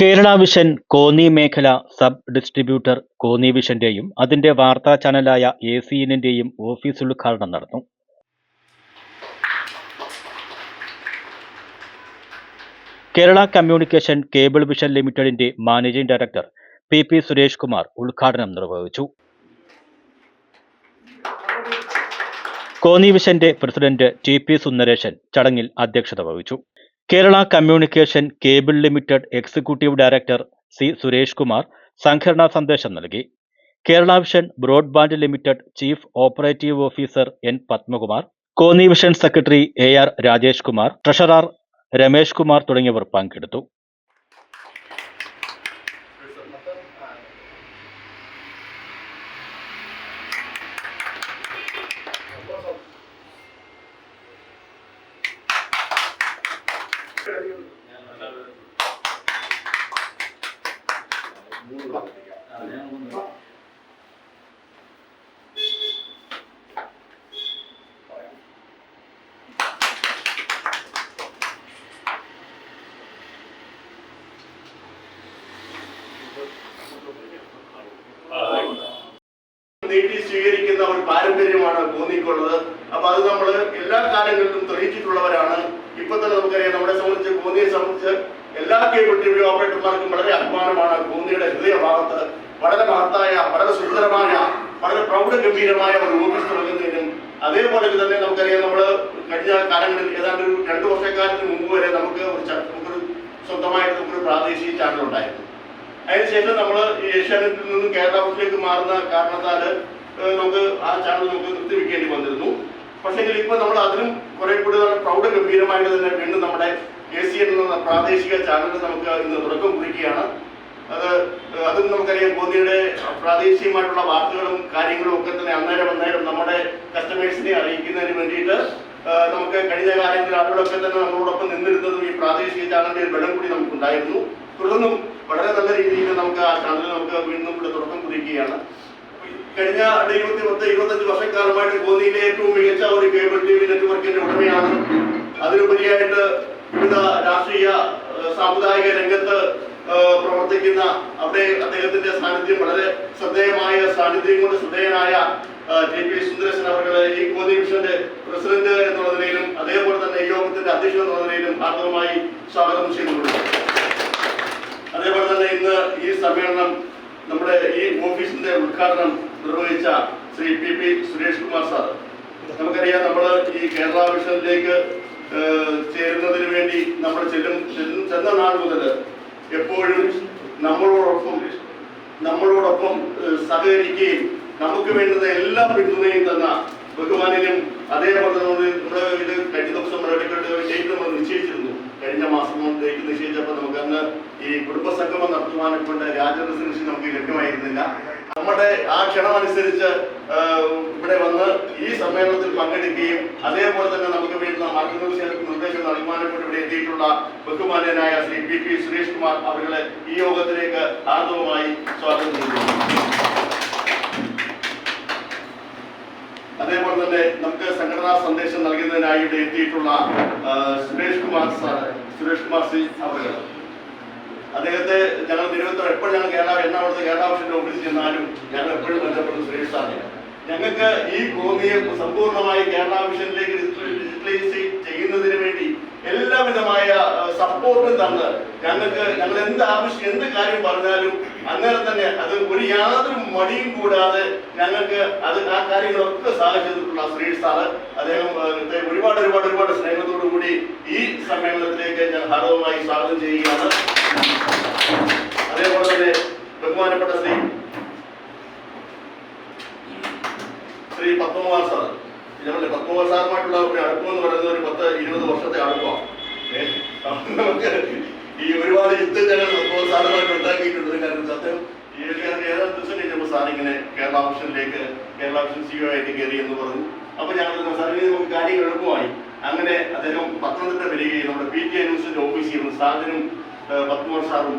Kerala vision Konni മേഖല sub distributor Konni വിഷന്റെയും അതിന്റെ വാർത്താ ചാനലായ എ സി എന്നിന്റെയും ഓഫീസ് ഉദ്ഘാടനം നടന്നു കേരള കമ്മ്യൂണിക്കേഷൻ കേബിൾ വിഷൻ ലിമിറ്റഡിന്റെ managing director P P Suresh Kumar ഉദ്ഘാടനം നിർവഹിച്ചു. കോന്നി വിഷന്റെ പ്രസിഡന്റ് ടി പി സുന്ദരേശൻ ചടങ്ങിൽ അധ്യക്ഷത വഹിച്ചു. Kerala communication cable limited executive director C Suresh Kumar സംഘടനാ സന്ദേശം നൽകി. Kerala vision broadband limited chief operative officer N Padmakumar Konni vision secretary A R Rajesh Kumar treasurer Ramesh Kumar തുടങ്ങിയവർ പങ്കെടുത്തു. കോന്നിക്കുള്ളത് അപ്പൊ അത് നമ്മൾ എല്ലാ കാലങ്ങളിലും തെളിയിച്ചിട്ടുള്ളവരാണ്. ഇപ്പൊ തന്നെ നമുക്കറിയാം നമ്മളെ സംബന്ധിച്ച് ഗോന്തിയെ സംബന്ധിച്ച് എല്ലാ കേബിൾ ടി വി ഓപ്പറേറ്റർമാർക്കും വളരെ അഭിമാനമാണ് കോന്നിയുടെ ഹൃദയഭാഗത്ത്. വളരെ മഹത്തായ വളരെ സുന്ദരമായ വളരെ പ്രൗഢഗംഭീരമായ ഒരു ഓഫീസ് തുടങ്ങുന്നതിനും അതേപോലെ തന്നെ നമുക്കറിയാം നമ്മൾ കഴിഞ്ഞ കാലങ്ങളിൽ ഏതാണ്ട് ഒരു രണ്ടു വർഷക്കാലത്തിന് മുമ്പ് വരെ നമുക്ക് ഒരു നമുക്കൊരു സ്വന്തമായിട്ട് നമുക്കൊരു പ്രാദേശിക ചാനൽ ഉണ്ടായിരുന്നു. അതിനുശേഷം നമ്മൾ ഏഷ്യാനെറ്റിൽ നിന്നും കേരള ഹൗസിലേക്ക് മാറുന്ന കാരണത്താൽ നമുക്ക് ആ ചാനൽ നമുക്ക് നിർത്തിവെക്കേണ്ടി വന്നിരുന്നു. പക്ഷേ ഇപ്പോൾ നമ്മൾ അതിനും കുറെ കൂടി പ്രൗഢ ഗംഭീരമായിട്ട് തന്നെ വീണ്ടും നമ്മുടെ എ സി എന്ന പ്രാദേശിക ചാനൽ നമുക്ക് ഇന്ന് തുടക്കം കുറിക്കുകയാണ്. അത് അതും നമുക്കറിയാം മോദിയുടെ പ്രാദേശികമായിട്ടുള്ള വാർത്തകളും കാര്യങ്ങളും ഒക്കെ തന്നെ അന്നേരം അന്നേരം നമ്മുടെ കസ്റ്റമേഴ്സിനെ അറിയിക്കുന്നതിന് വേണ്ടിയിട്ട് നമുക്ക് കഴിഞ്ഞ കാലങ്ങളിൽ അവരോടൊക്കെ തന്നെ നമ്മളോടൊപ്പം നിന്നിരുന്നതും ഈ പ്രാദേശിക ചാനലിന്റെ ഒരു ബലം കൂടി നമുക്കുണ്ടായിരുന്നു. തുടർന്നും വളരെ നല്ല രീതിയിൽ നമുക്ക് ആ ചാനൽ നമുക്ക് വീണ്ടും ഇവിടെ തുടക്കം കുറിക്കുകയാണ്. കഴിഞ്ഞ ഇരുപത്തി പത്ത് ഇരുപത്തഞ്ച് വർഷക്കാലമായിട്ട് കോന്നിയിലെ ഏറ്റവും മികച്ച ഒരു കേബിൾ ടി വി നെറ്റ്വർക്കിന്റെ ഉടമയാണ്. അതിനുപരിയായിട്ട് വിവിധ രാഷ്ട്രീയ സാമുദായിക രംഗത്ത് പ്രവർത്തിക്കുന്ന അവിടെ അദ്ദേഹത്തിന്റെ സാന്നിധ്യം വളരെ ശ്രദ്ധേയമായ സാന്നിധ്യം കൊണ്ട് ശ്രദ്ധേയനായ ജെ പി സുന്ദരേശൻ അവരുടെ ഈ കോന്നി മിഷന്റെ പ്രസിഡന്റ് എന്നുള്ള നിലയിലും അതേപോലെ തന്നെ യോഗത്തിന്റെ അധ്യക്ഷൻ എന്നുള്ള നിലയിലും ഹാർദവമായി സ്വാഗതം ചെയ്തിട്ടുണ്ട് അതേപോലെ തന്നെ ഇന്ന് ഈ സമ്മേളനം നമ്മുടെ ഈ ഓഫീസിന്റെ ഉദ്ഘാടനം നിർവഹിച്ച Shri P P Suresh Kumar sir. നമുക്കറിയാം നമ്മൾ ഈ കേരള മിഷനിലേക്ക് ചേരുന്നതിന് വേണ്ടി നമ്മൾ ചെല്ലും ചെന്ന നാൾ മുതൽ എപ്പോഴും നമ്മളോടൊപ്പം നമ്മളോടൊപ്പം സഹകരിക്കുകയും നമുക്ക് വേണ്ടുന്ന എല്ലാ പിന്തുണയും തന്ന ബഹുമാനിനും അതേപോലെ നമ്മുടെ ഇത് കഴിഞ്ഞ ദിവസം ഡേറ്റ് നമ്മൾ നിശ്ചയിച്ചിരുന്നു. കഴിഞ്ഞ മാസം ഡേറ്റ് നിശ്ചയിച്ചപ്പോൾ നമുക്ക് അന്ന് ഈ കുടുംബസംഗമം നടത്തുവാനെ കൊണ്ട് രാജ്യ നമുക്ക് ലഭ്യമായിരുന്നില്ല. നമ്മുടെ ആ ക്ഷണമനുസരിച്ച് ഇവിടെ വന്ന് ഈ സമ്മേളനത്തിൽ പങ്കെടുക്കുകയും അതേപോലെ തന്നെ നമുക്ക് വേണ്ടുന്ന മാർഗനിർദ്ദേശങ്ങൾക്ക് നിർദ്ദേശം നൽകുവാനൊക്കെ ഇവിടെ എത്തിയിട്ടുള്ള ബഹുമാന്യനായ ശ്രീ പി പി സുരേഷ് കുമാർ അവരുടെ ഈ യോഗത്തിലേക്ക് ആർദവമായി സ്വാഗതം ചെയ്യുന്നു. അതേപോലെ തന്നെ നമുക്ക് സംഘടനാ സന്ദേശം നൽകുന്നതിനായി ഇവിടെ എത്തിയിട്ടുള്ള സുരേഷ് കുമാർ സാർ സുരേഷ് കുമാർ സി അവർ അദ്ദേഹത്തെ ഞങ്ങൾ തിരുവനന്തപുരം എപ്പോഴും ഞങ്ങൾ കേരള എറണാകുളത്ത് കേരള ഓഫീസിൽ ചെന്നാലും ഞങ്ങൾ എപ്പോഴും ബന്ധപ്പെടുന്ന സുരേഷ് ഞങ്ങൾക്ക് ഈ ഭൂമിയെ സമ്പൂർണമായി കേരള ഡിജിറ്റലൈസ് ചെയ്യുന്നതിന് വേണ്ടി എല്ലാവിധമായ സപ്പോർട്ടും തന്ന് ഞങ്ങൾക്ക് ഞങ്ങൾ എന്ത് ആവശ്യം എന്ത് കാര്യം പറഞ്ഞാലും അങ്ങനെ തന്നെ അത് ഒരു യാതൊരു മടിയും കൂടാതെ ഞങ്ങൾക്ക് അത് ആ കാര്യങ്ങളൊക്കെ സാധിച്ചിട്ടുള്ള ശ്രീഷ് സാറ് അദ്ദേഹം ഒരുപാട് ഒരുപാട് ഒരുപാട് സ്നേഹത്തോടു കൂടി ഈ സമ്മേളനത്തിലേക്ക് ഞാൻ ഹാർദവമായി സ്വാഗതം ചെയ്യുകയാണ്. അതേപോലെ തന്നെ ബഹുമാനപ്പെട്ട ശ്രീ ശ്രീ പത്മകുമാർ സാർ. ഞങ്ങളുടെ പത്മകുമാർ സാറുമായിട്ടുള്ള ഒരു അടുപ്പം എന്ന് പറയുന്നത് ഒരു പത്ത് ഇരുപത് വർഷത്തെ അടുപ്പമാണ്. ഈ ഒരുപാട് യുദ്ധം ഞങ്ങൾ പത്മകുമാർ സാറുമായിട്ട് ഉണ്ടാക്കിയിട്ടുണ്ട്. കാരണം അദ്ദേഹം ഏതാനും ദിവസം കഴിഞ്ഞപ്പോൾ സാർ ഇങ്ങനെ കേരള ഓപ്ഷനിലേക്ക് കേരള ഓപ്ഷൻ സിഒ ആയിട്ട് കയറി എന്ന് പറഞ്ഞു. അപ്പൊ ഞങ്ങൾ സാറിന് നമുക്ക് കാര്യങ്ങൾ എളുപ്പമായി. അങ്ങനെ അദ്ദേഹം പത്തനംതിട്ട വരികയും നമ്മുടെ പി ടി ന്യൂസിന്റെ ഓഫീസിൽ നിന്ന് സാറിനും പത്മകുമാർ സാറും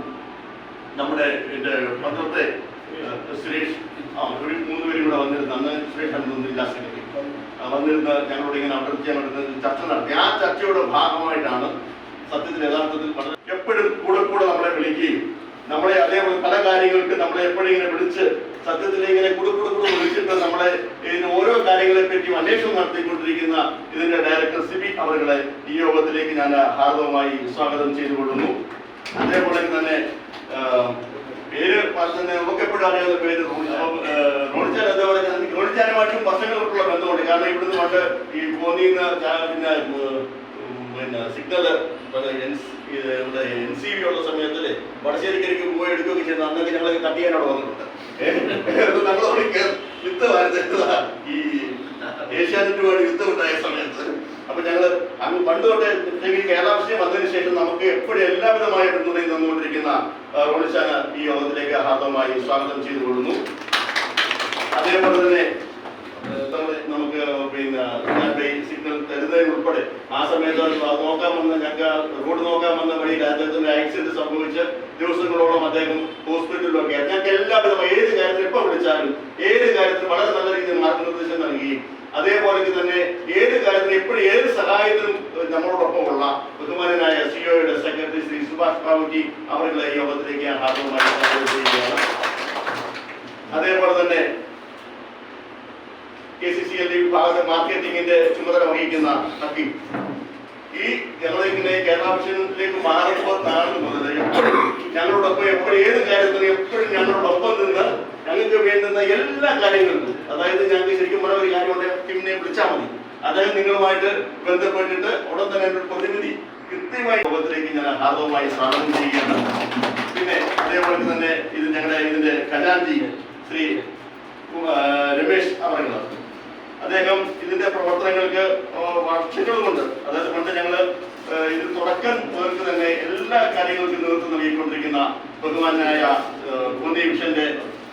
നമ്മുടെ പത്രത്തെ സുരേഷ് ഒരു മൂന്ന് പേരും കൂടെ വന്നിരുന്ന അന്ന് സുരേഷ് ആണ് ജില്ലാ സെക്രട്ടറി. വന്നിരുന്ന ഞങ്ങളോട് ഇങ്ങനെ അവിടെ ചർച്ച നടത്തി. ആ ചർച്ചയുടെ ഭാഗമായിട്ടാണ് സത്യത്തിൽ യഥാർത്ഥത്തിൽ എപ്പോഴും കൂടെ കൂടെ നമ്മളെ വിളിക്കുകയും നമ്മളെ അതേപോലെ പല കാര്യങ്ങൾക്ക് നമ്മളെ എപ്പോഴും ഇങ്ങനെ വിളിച്ച് സത്യത്തിൽ ഇങ്ങനെ കൂടെ കൂടെ കൂടെ വിളിച്ചിട്ട് നമ്മളെ ഇതിന് ഓരോ കാര്യങ്ങളെ പറ്റിയും അന്വേഷണം നടത്തിക്കൊണ്ടിരിക്കുന്ന ഇതിന്റെ ഡയറക്ടർ സിബി അവരുടെ ഈ യോഗത്തിലേക്ക് ഞാൻ ഹാർദവമായി സ്വാഗതം ചെയ്തുകൊള്ളുന്നു. അതേപോലെ തന്നെ പേര് പറഞ്ഞ നമുക്ക് എപ്പോഴും അറിയാവുന്ന പേര് റോണിച്ചാൻ അതേപോലെ തന്നെ റോണിച്ചാനുമായിട്ടും വർഷങ്ങൾക്കുള്ള ബന്ധമുണ്ട്. കാരണം ഇവിടുന്ന് പണ്ട് ഈ കോന്നിന്ന് പിന്നെ പിന്നെ സിഗ്നൽ ഇവിടെ എൻ സി ബി ഉള്ള സമയത്തിൽ വടശ്ശേരിക്കരിക്ക് പോയി എടുക്കുകയൊക്കെ ചെയ്യുന്ന അന്നൊക്കെ ഞങ്ങളൊക്കെ കട്ട് ചെയ്യാനോട് വന്നിട്ടുണ്ട്. നമ്മളോട് യുദ്ധമായിരുന്നില്ല ഈ ഏഷ്യാനെറ്റുമായിട്ട് യുദ്ധമുണ്ടായ സമയത്ത്. അപ്പൊ ഞങ്ങൾ അങ്ങ് പണ്ട് തൊട്ടേ കേരള വന്നതിന് ശേഷം നമുക്ക് എപ്പോഴും എല്ലാവിധമായ പിന്തുണയും തന്നുകൊണ്ടിരിക്കുന്ന റോണിശാന ഈ യോഗത്തിലേക്ക് ഹാർദമായി സ്വാഗതം ചെയ്തു കൊള്ളുന്നു അതേപോലെ തന്നെ നമുക്ക് പിന്നെ സിഗ്നൽ തരുന്നതിന് ഉൾപ്പെടെ ആ സമയത്ത് നോക്കാമെന്ന് ഞങ്ങൾക്ക് റോഡ് നോക്കാൻ വന്ന വഴിയിൽ അദ്ദേഹത്തിന് ആക്സിഡന്റ് സംഭവിച്ച് ദിവസങ്ങളോളം അദ്ദേഹം ഹോസ്പിറ്റലിലൊക്കെ. ഞങ്ങൾക്ക് എല്ലാവരും ഏത് കാര്യത്തിൽ എപ്പോൾ വിളിച്ചാലും ഏത് കാര്യത്തിൽ വളരെ നല്ല രീതിയിൽ മാർഗനിർദ്ദേശം നൽകുകയും അതേപോലെ തന്നെ ഏത് കാര്യത്തിനും എപ്പോഴും ഏത് സഹായത്തിനും നമ്മളോടൊപ്പം നമ്മളോടൊപ്പമുള്ള ബഹുമാനായ സിഒയുടെ സെക്രട്ടറി ശ്രീ സുഭാഷ് ബാബുജി അവരുടെ യോഗത്തിലേക്ക് ഹാർദവുമായി അതേപോലെ തന്നെ കെ സി സി എൽ വിഭാഗത്തെ മാർക്കറ്റിംഗിന്റെ ചുമതല വഹിക്കുന്ന ഹക്കീം ഈ ഞങ്ങളിങ്ങനെ കേരള മിഷനിലേക്ക് മാറുമ്പോൾ നാളെ മുതൽ ഞങ്ങളോടൊപ്പം എപ്പോഴും ഏത് കാര്യത്തിനും എപ്പോഴും ഞങ്ങളോടൊപ്പം നിന്ന് ഞങ്ങൾക്ക് വേണ്ടുന്ന എല്ലാ കാര്യങ്ങൾക്കും അതായത് ഞങ്ങൾക്ക് ശരിക്കും പറഞ്ഞ ഒരു കാര്യം ഉണ്ടെങ്കിൽ ഹക്കീമിനെ വിളിച്ചാൽ മതി. അദ്ദേഹം നിങ്ങളുമായിട്ട് ബന്ധപ്പെട്ടിട്ട് ഉടൻ തന്നെ എന്റെ പ്രതിനിധി കൃത്യമായി ലോകത്തിലേക്ക് ഞാൻ ഹാർദവമായി സ്വാഗതം ചെയ്യുകയാണ്. പിന്നെ അതേപോലെ തന്നെ ഇത് ഞങ്ങളുടെ ഇതിന്റെ ഖജാൻജി ശ്രീ രമേശ് അവരുകൾ അദ്ദേഹം ഇതിന്റെ പ്രവർത്തനങ്ങൾക്ക് വർഷങ്ങൾ വർഷങ്ങളുമുണ്ട് അതായത് പണ്ട് ഞങ്ങൾ ആ, ഇത് തുടക്കം മുതൽക്ക് തന്നെ എല്ലാ കാര്യങ്ങൾക്കും നേതൃത്വം നൽകിക്കൊണ്ടിരിക്കുന്ന ബഹുമാനായ കോന്നി വിഷന്റെ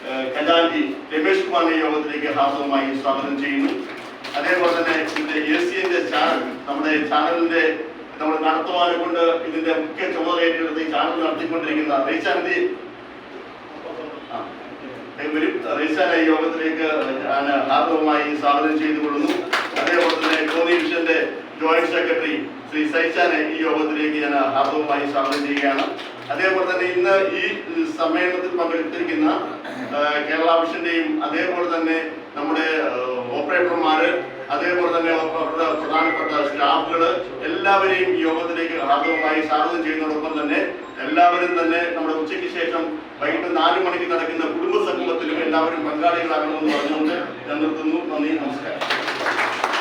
ഖജാൻജി രമേഷ് കുമാറിന്റെ യോഗത്തിലേക്ക് ഹാർദവമായി സ്വാഗതം ചെയ്യുന്നു. അതേപോലെ തന്നെ ഇതിന്റെ എസ് സിന്റെ ചാനൽ നമ്മുടെ ചാനലിന്റെ നമ്മൾ നടത്തുവാനെ കൊണ്ട് ഇതിന്റെ മുഖ്യ ചുമതല ഈ ചാനൽ നടത്തിക്കൊണ്ടിരിക്കുന്ന റീചാനന്തി ആ. വരും. ഈ യോഗത്തിലേക്ക് ഹാർദവുമായി സ്വാഗതം ചെയ്തുകൊള്ളുന്നു. അതേപോലെ തന്നെ കോന്നി ജോയിന്റ് സെക്രട്ടറി ശ്രീ സൈച്ചാനെ ഈ യോഗത്തിലേക്ക് ഞാൻ ഹാർദവമായി സ്വാഗതം ചെയ്യുകയാണ്. അതേപോലെ തന്നെ ഇന്ന് ഈ സമ്മേളനത്തിൽ പങ്കെടുത്തിരിക്കുന്ന കേരള വിഷന്റെയും അതേപോലെ തന്നെ നമ്മുടെ ഓപ്പറേറ്റർമാര് അതേപോലെ തന്നെ അവരുടെ പ്രധാനപ്പെട്ട സ്റ്റാഫുകൾ എല്ലാവരെയും യോഗത്തിലേക്ക് ഹാർദവമായി സ്വാഗതം ചെയ്യുന്നതോടൊപ്പം തന്നെ എല്ലാവരും തന്നെ നമ്മുടെ ഉച്ചയ്ക്ക് ശേഷം വൈകിട്ട് നാല് മണിക്ക് നടക്കുന്ന കുടുംബ സംഗമത്തിലും എല്ലാവരും പങ്കാളികളാകണമെന്ന് പറഞ്ഞുകൊണ്ട് ഞാൻ നിർത്തുന്നു. നന്ദി നമസ്കാരം.